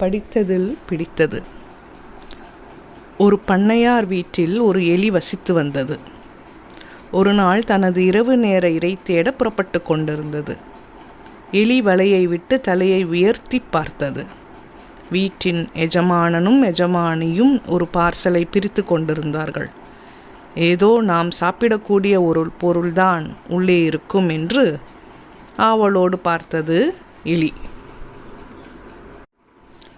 படித்ததில் பிடித்தது. ஒரு பண்ணையார் வீட்டில் ஒரு எலி வசித்து வந்தது. ஒரு நாள் தனது இரவு நேர இறை தேட புறப்பட்டு கொண்டிருந்தது. எலி வலையை விட்டு தலையை உயர்த்தி பார்த்தது. வீட்டின் எஜமானனும் எஜமானியும் ஒரு பார்சலை பிரித்து கொண்டிருந்தார்கள். ஏதோ நாம் சாப்பிடக்கூடிய ஒரு பொருள்தான் உள்ளே இருக்கும் என்று ஆவலோடு பார்த்தது எலி.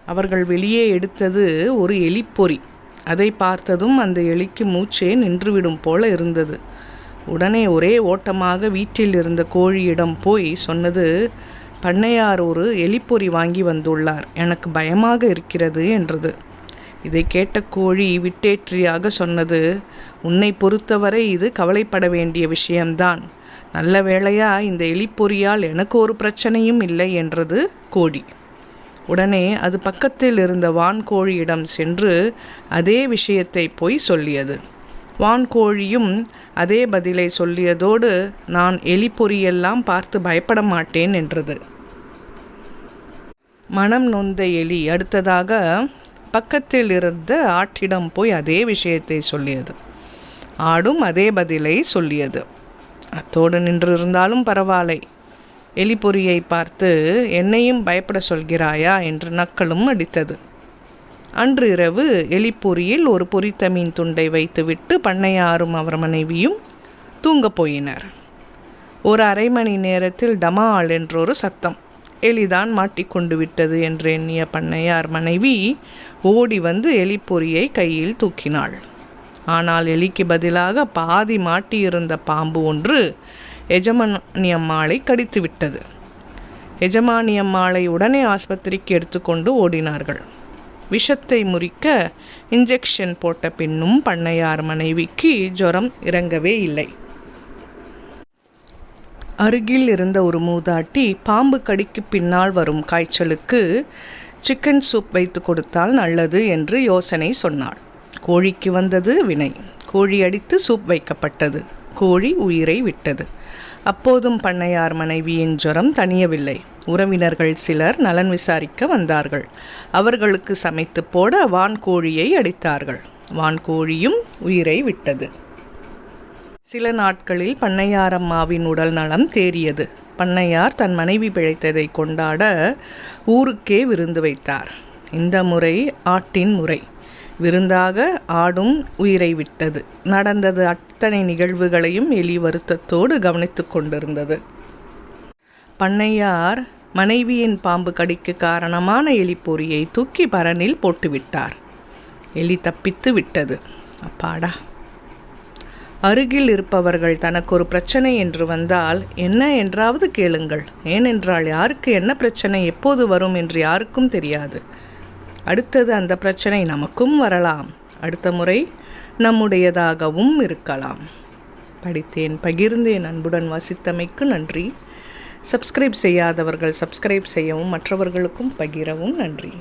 அவர்கள் வெளியே எடுத்தது ஒரு எலிப்பொறி. அதை பார்த்ததும் அந்த எலிக்கு மூச்சே நின்றுவிடும் போல இருந்தது. உடனே ஒரே ஓட்டமாக வீட்டில் இருந்த கோழியிடம் போய் சொன்னது பண்ணையார் ஒரு எலிப்பொறி வாங்கி வந்துள்ளார். எனக்கு பயமாக இருக்கிறது என்றது. இதை கேட்ட கோழி விட்டேற்றியாக சொன்னது உன்னை பொறுத்தவரை இது கவலைப்பட வேண்டிய விஷயம்தான். நல்ல வேளையா இந்த எலிப்பொறியால் எனக்கு ஒரு பிரச்சனையும் இல்லை என்றது கோழி. உடனே அது பக்கத்தில் இருந்த வான்கோழியிடம் சென்று அதே விஷயத்தை போய் சொல்லியது. வான்கோழியும் அதே பதிலை சொல்லியதோடு நான் எலிப்பொறியெல்லாம் பார்த்து பயப்பட மாட்டேன் என்றது. மனம் நொந்த எலி அடுத்ததாக பக்கத்தில் இருந்த ஆட்டிடம் போய் அதே விஷயத்தை சொல்லியது. ஆடும் அதே பதிலை சொல்லியது. அத்தோடு நின்றிருந்தாலும் பரவாயில்லை. எலிபொறியை பார்த்து என்னையும் பயப்பட சொல்கிறாயா? என்று நக்களும் அடித்தது. அன்று இரவு எலிப்பொறியில் ஒரு பொரித்த மீன் துண்டை வைத்துவிட்டு பண்ணையாரும் அவர் மனைவியும் தூங்கப் போயினர். ஒரு அரை மணி நேரத்தில் டமால் என்றொரு சத்தம் எலிதான் மாட்டிக்கொண்டு விட்டது என்று எண்ணிய பண்ணையார் மனைவி ஓடி வந்து எலிப்பொறியை கையில் தூக்கினாள். ஆனால் எலிக்கு பதிலாக பாதி மாட்டியிருந்த பாம்பு ஒன்று எஜமானியம்மாளை கடித்து விட்டது எஜமானியம்மாளை உடனே ஆஸ்பத்திரிக்கு எடுத்துக்கொண்டு ஓடினார்கள். விஷத்தை முறிக்க இன்ஜெக்ஷன் போட்ட பின்னும் பண்ணையார் மனைவிக்கு ஜுரம் இறங்கவே இல்லை. அருகில் இருந்த ஒரு மூதாட்டி பாம்பு கடிக்கு பின்னால் வரும் காய்ச்சலுக்கு சிக்கன் சூப் வைத்து கொடுத்தால் நல்லது என்று யோசனை சொன்னாள். கோழிக்கு வந்தது வினை. கோழி அடித்து சூப் வைக்கப்பட்டது. கோழி உயிரை விட்டது. அப்போதும் பண்ணையார் மனைவியின் ஜுரம் தணியவில்லை. உறவினர்கள் சிலர் நலன் விசாரிக்க வந்தார்கள். அவர்களுக்கு சமைத்து போட வான்கோழியை அடித்தார்கள். வான்கோழியும் உயிரை விட்டது. சில நாட்களில் பண்ணையாரம்மாவின் உடல் நலம் தேறியது. பண்ணையார் தன் மனைவி பிழைத்ததை கொண்டாட ஊருக்கே விருந்து வைத்தார். இந்த முறை ஆட்டின் முறை. விருந்தாக ஆடும் உயிரை விட்டது. நடந்தது அத்தனை நிகழ்வுகளையும் எலி வருத்தத்தோடு கவனித்து கொண்டிருந்தது. பண்ணையார் மனைவியின் பாம்பு கடிக்கு காரணமான எலிப்பொறியை தூக்கி பரனில் போட்டுவிட்டார். எலி தப்பித்து விட்டது. அப்பாடா. அருகில் இருப்பவர்கள் தனக்கு ஒரு பிரச்சனை என்று வந்தால் என்ன என்றாவது கேளுங்கள். ஏனென்றால் யாருக்கு என்ன பிரச்சனை எப்போது வரும் என்று யாருக்கும் தெரியாது. அடுத்தது அந்த பிரச்சனை நமக்கும் வரலாம். அடுத்த முறை நம்முடையதாகவும் இருக்கலாம். படித்தேன் பகிர்ந்தேன். அன்புடன் வசித்தமைக்கு நன்றி. சப்ஸ்கிரைப் செய்யாதவர்கள் சப்ஸ்கிரைப் செய்யவும் மற்றவர்களுக்கும் பகிரவும் நன்றி.